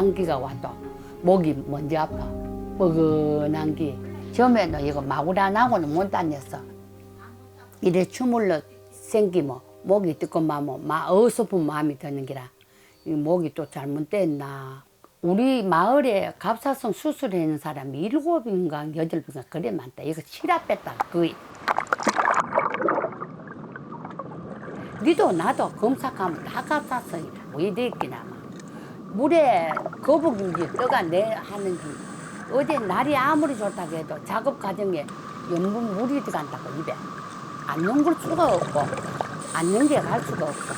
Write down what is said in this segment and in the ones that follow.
감기가 와도 목이 먼저 아파. 뻐근한 게. 처음에는 이거 하고는 못 다녔어. 이래 추물러 생기면 목이 뜨끔하면 막 어설픈 마음이 드는 기라. 이 목이 또 잘못됐나. 우리 마을에 갑사성 수술하는 사람이 일곱인가 여덟인가 그래 많다. 이거 실압 뺐다. 거의. 니도 나도 검사 가면 다 갑사성이라. 뭐 이래 있기나. 물에 거북인지 떠가 내 하는지 어제 날이 아무리 좋다고 해도 작업 과정에 염분 물이 들어간다고 입에 안 연글 수가 없고 안 연계갈 수가 없어.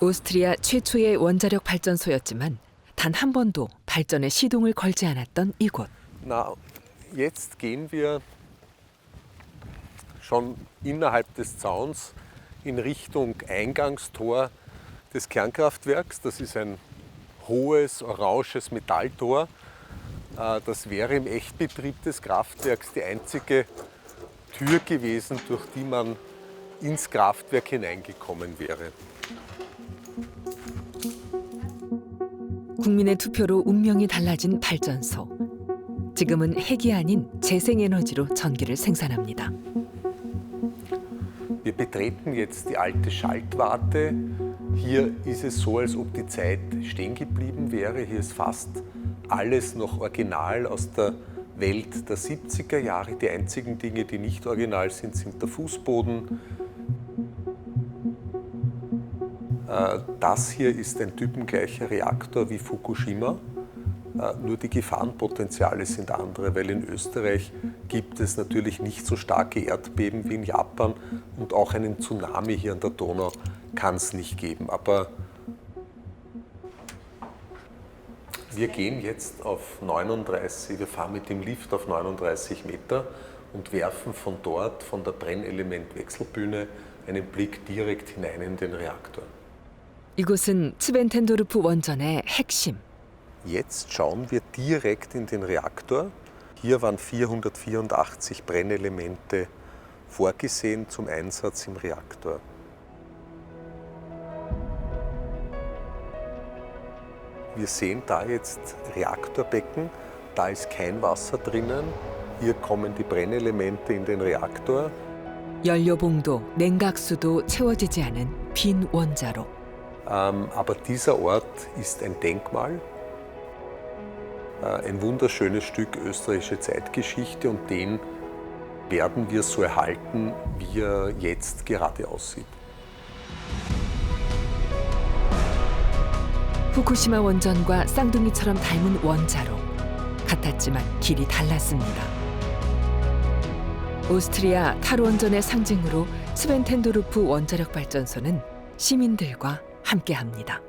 오스트리아 최초의 원자력 발전소였지만 단 한 번도 발전에 시동을 걸지 않았던 이곳. Na, jetzt gehen wir schon innerhalb des Zauns in Richtung Eingangstor des Kernkraftwerks. Das ist ein hohes, oranges Metalltor. Äh, Das wäre im Echtbetrieb des Kraftwerks die einzige Tür gewesen, durch die man ins Kraftwerk hineingekommen wäre. 국민의 투표로 운명이 달라진 발전소. 지금은 핵이 아닌 재생에너지로 전기를 생산합니다. Wir betreten jetzt die alte Schaltwarte. Hier ist es so, als ob die Zeit stehen geblieben wäre. Hier ist fast alles noch original aus der Welt der 70er Jahre. Die einzigen Dinge, die nicht original sind, sind der Fußboden. Äh, Das hier ist ein typengleicher Reaktor wie Fukushima. Äh, Nur die Gefahrenpotenziale sind andere, weil in Österreich gibt es natürlich nicht so starke Erdbeben wie in Japan und auch einen Tsunami hier an der Donau kann es nicht geben. Aber wir gehen jetzt auf 39, wir fahren mit dem Lift auf 39 Meter und werfen von dort, von der Brennelementwechselbühne, einen Blick direkt hinein in den Reaktor. 이곳은 츠벤텐도르프 원전의 핵심. Jetzt schauen wir direkt in den Reaktor. Hier waren 484 Brennelemente vorgesehen zum Einsatz im Reaktor. Wir sehen da jetzt Reaktorbecken. Da ist kein Wasser drinnen. Hier kommen die Brennelemente in den Reaktor. 연료봉도, 냉각수도 채워지지 않은 빈 원자로. Ähm, aber dieser Ort ist ein Denkmal, äh, ein wunderschönes Stück österreichische Zeitgeschichte und den werden wir so erhalten, wie er jetzt gerade aussieht. 후쿠시마 원전과 쌍둥이처럼 닮은 원자로 같았지만 길이 달랐습니다. 오스트리아 탈원전의 상징으로 스벤텐도르프 원자력 발전소는 시민들과 함께합니다.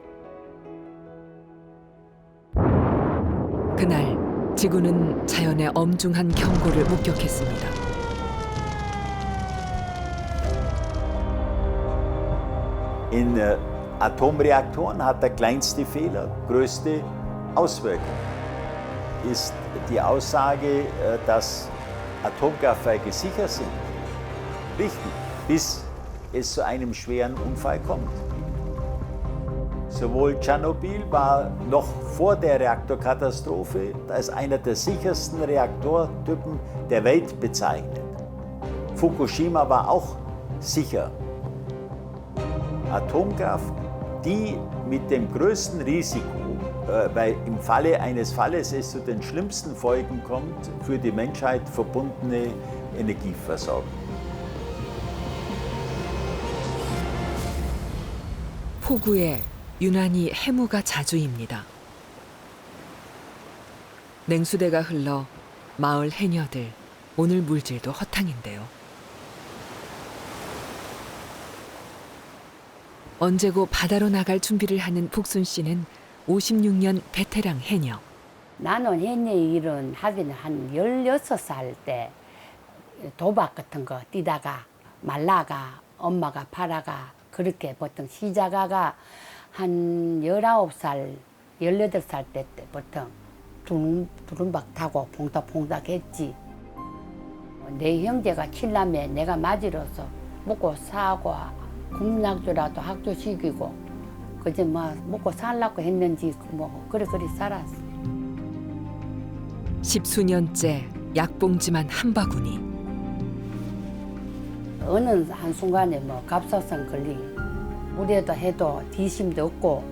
그날 지구는 자연의 엄중한 경고를 목격했습니다. Atomreaktoren hat der kleinste Fehler größte Auswirkung. Ist die Aussage, äh, dass Atomkraftwerke sicher sind, richtig, bis es zu einem schweren Unfall kommt. Sowohl Tschernobyl war noch vor der Reaktorkatastrophe als einer der sichersten Reaktortypen der Welt bezeichnet. Fukushima war auch sicher. Atomkraft, die mit dem größten Risiko, äh, weil im Falle eines Falles es zu den schlimmsten Folgen kommt, für die Menschheit verbundene Energieversorgung. 폭우에 유난히 해무가 자주입니다. 냉수대가 흘러 마을 해녀들 오늘 물질도 허탕인데요. 언제고 바다로 나갈 준비를 하는 복순 씨는 56년 베테랑 해녀. 나는 해녀 일은 하기는 한 16살 때 도박 같은 거 뛰다가 말라가 엄마가 팔아가 그렇게 보통 시작하가 한 19살, 18살 때, 때 보통 두rum, 두rum박 타고 봉닥봉닥 했지. 내 형제가 칠남에 내가 맞이로서 먹고 사고 국민학교라도 학교 시키고 그 그저 뭐 먹고 살라고 했는지 뭐 그래 그래 살았어. 십수년째 약봉지만 한 바구니. 어느 한순간에 뭐 갑사성 걸리 우리에도 해도 뒤심도 없고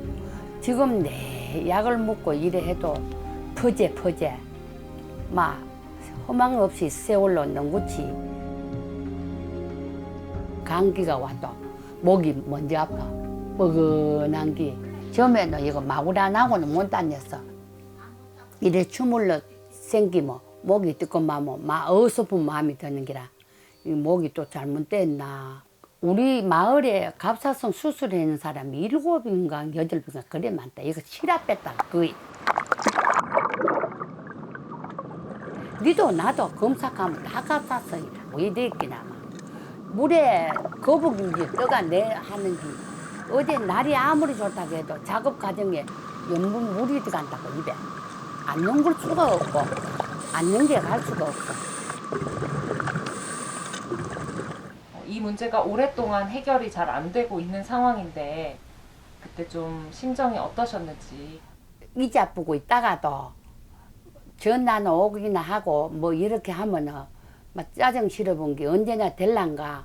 지금 내 약을 먹고 이래 해도 퍼제 퍼제 막 허망 없이 세월로 능구치 감기가 와도 목이 먼저 아파. 뻐근한 게. 처음에는 이거 마구란하고는 못 다녔어. 이래 주물러 생기면 목이 뜨끔하면 막 어설픈 마음이 드는 기라. 이 목이 또 잘못됐나. 우리 마을에 갑사성 수술하는 사람이 일곱인가 여덟인가 그래 많다. 이거 치라 뺐다 거의. 니도 나도 검사 가면 다 갑사성이라 왜 됐기나 물에 거북인지 떠가 내 하는지 어제 날이 아무리 좋다고 해도 작업 과정에 염분 물이 들어간다고 입에. 안 넘길 수가 없고 안 넘겨갈 수가 없어. 어, 이 문제가 오랫동안 해결이 잘 안 되고 있는 상황인데 그때 좀 심정이 어떠셨는지. 이자 아프고 있다가도 전화는 오기나 하고 뭐 이렇게 하면은 막 짜증 실어본 게 언제나 될란가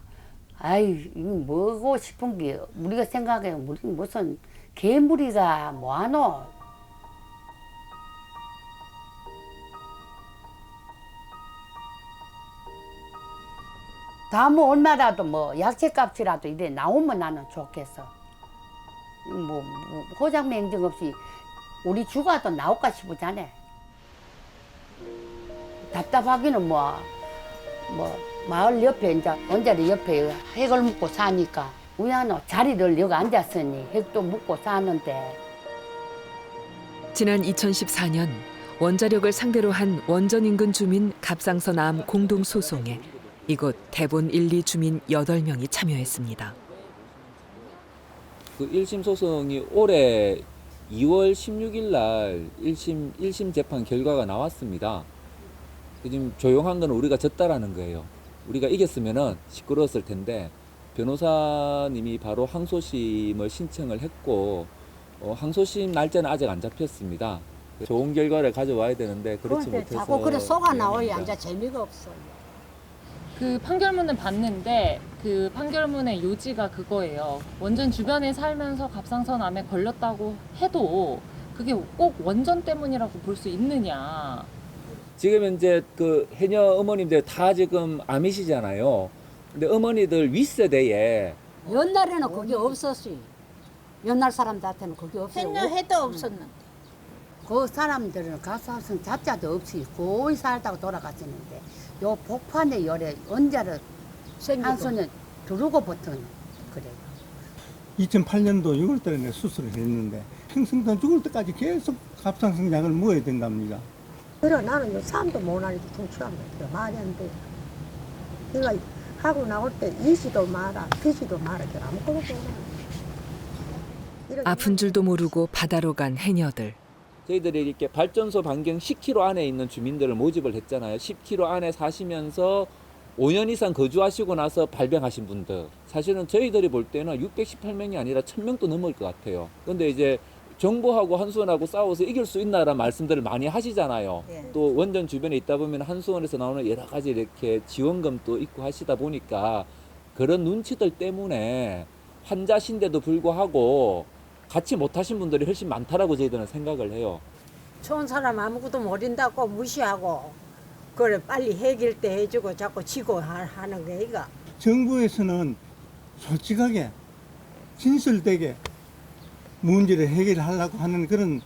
아유 이거 뭐고 싶은 게 우리가 생각해 우리 무슨 개무리가 뭐하노 다뭐 얼마라도 뭐 약재값이라도 이래 나오면 나는 좋겠어. 뭐, 뭐 호장 맹정 없이 우리 주가도 나올까 싶으잖아. 답답하기는 뭐, 뭐, 마을 옆에 이제 원자리 옆에 핵을 묻고 사니까 우야노 자리를 여기 앉았으니 핵도 묻고 사는데 지난 2014년 원자력을 상대로 한 원전 인근 주민 갑상선 암 공동 소송에 이곳 대본 1, 2 주민 8명이 참여했습니다. 그 1심 소송이 올해 2월 16일 날 1심 1심 재판 결과가 나왔습니다. 그 지금 조용한 건 우리가 졌다라는 거예요. 우리가 이겼으면은 시끄러웠을 텐데 변호사님이 바로 항소심을 신청을 했고 어, 항소심 날짜는 아직 안 잡혔습니다. 좋은 결과를 가져와야 되는데 그렇지 그런데 못해서 자꾸 그래 속아 나오야 미안합니다. 이제 재미가 없어. 그 판결문은 봤는데 그 판결문의 요지가 그거예요. 원전 주변에 살면서 갑상선 암에 걸렸다고 해도 그게 꼭 원전 때문이라고 볼 수 있느냐. 지금 이제 그 해녀 어머님들 다 지금 암이시잖아요. 근데 어머니들 윗세대에 옛날에는 그게 없었어요. 옛날 사람들한테는 그게 없어요. 했냐 해도 없었는데. 그 사람들은 가사성 자자도 없이 거의 살다가 돌아갔었는데 요 복판에 열에 언제를 생기고. 한 손에 두르고 버튼 그래. 2008년도 6월달에 내 수술을 했는데 평생 동안 죽을 때까지 계속 갑상선 약을 먹어야 된답니다. 그래 나는 요 사람도 못하니까 통치한 거 말이 안 돼. 내가 하고 나올 때 이시도 마라, 피지도 마라, 그 아무것도 몰라. 이렇게 아픈 줄도 모르고 바다로 간 해녀들. 저희들이 이렇게 발전소 반경 10km 안에 있는 주민들을 모집을 했잖아요. 10km 안에 사시면서 5년 이상 거주하시고 나서 발병하신 분들. 사실은 저희들이 볼 때는 618명이 아니라 1000명도 넘을 것 같아요. 근데 이제 정부하고 한수원하고 싸워서 이길 수 있나라는 말씀들을 많이 하시잖아요. 예. 또 원전 주변에 있다 보면 한수원에서 나오는 여러 가지 이렇게 지원금도 있고 하시다 보니까 그런 눈치들 때문에 환자신데도 불구하고 같이 못하신 분들이 훨씬 많다라고 저희들은 생각을 해요. 좋은 사람 아무것도 모른다고 무시하고 그래 빨리 해결 때 해주고 자꾸 지고 하- 하는 게 이거. 정부에서는 솔직하게 진실되게 문제를 해결하려고 하는 그런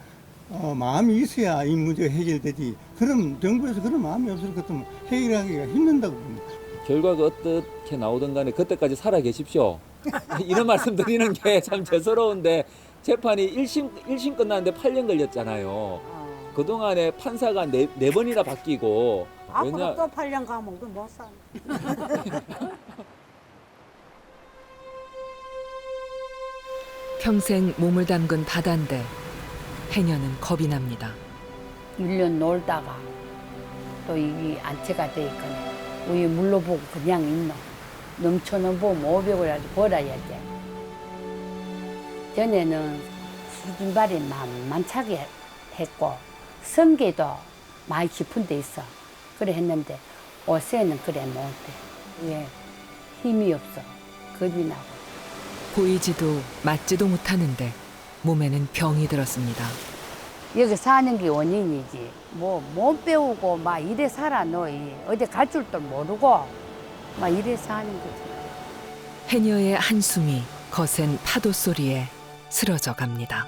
어, 마음이 있어야 이 문제가 해결되지. 그럼 정부에서 그런 마음이 없을 것 같으면 해결하기가 힘든다고 봅니다. 결과가 어떻게 나오든 간에 그때까지 살아 계십시오. 이런 말씀 드리는 게 참 죄스러운데 재판이 1심, 1심 끝났는데 8년 걸렸잖아요. 그동안에 판사가 네, 네 번이나 바뀌고 앞으로 왜냐- 또 8년 가면 그못 사. 평생 몸을 담근 바다인데 해녀는 겁이 납니다. 일년 놀다가 또 이게 안채가 되니까 우리 물로 보고 그냥 있노. 넘쳐는 보면 500을 아주 벌어야 돼. 전에는 기진발이 만만차게 했고 성계도 많이 깊은 데 있어. 그래 했는데 옷에는 그래 못해. 왜 힘이 없어. 겁이 나고. 보이지도 맞지도 못하는데 몸에는 병이 들었습니다. 여기 사는 게 원인이지. 뭐 못 배우고 막 이래 살아 너희 어디 갈 줄도 모르고 막 이래 사는 거지. 해녀의 한숨이 거센 파도 소리에 쓰러져 갑니다.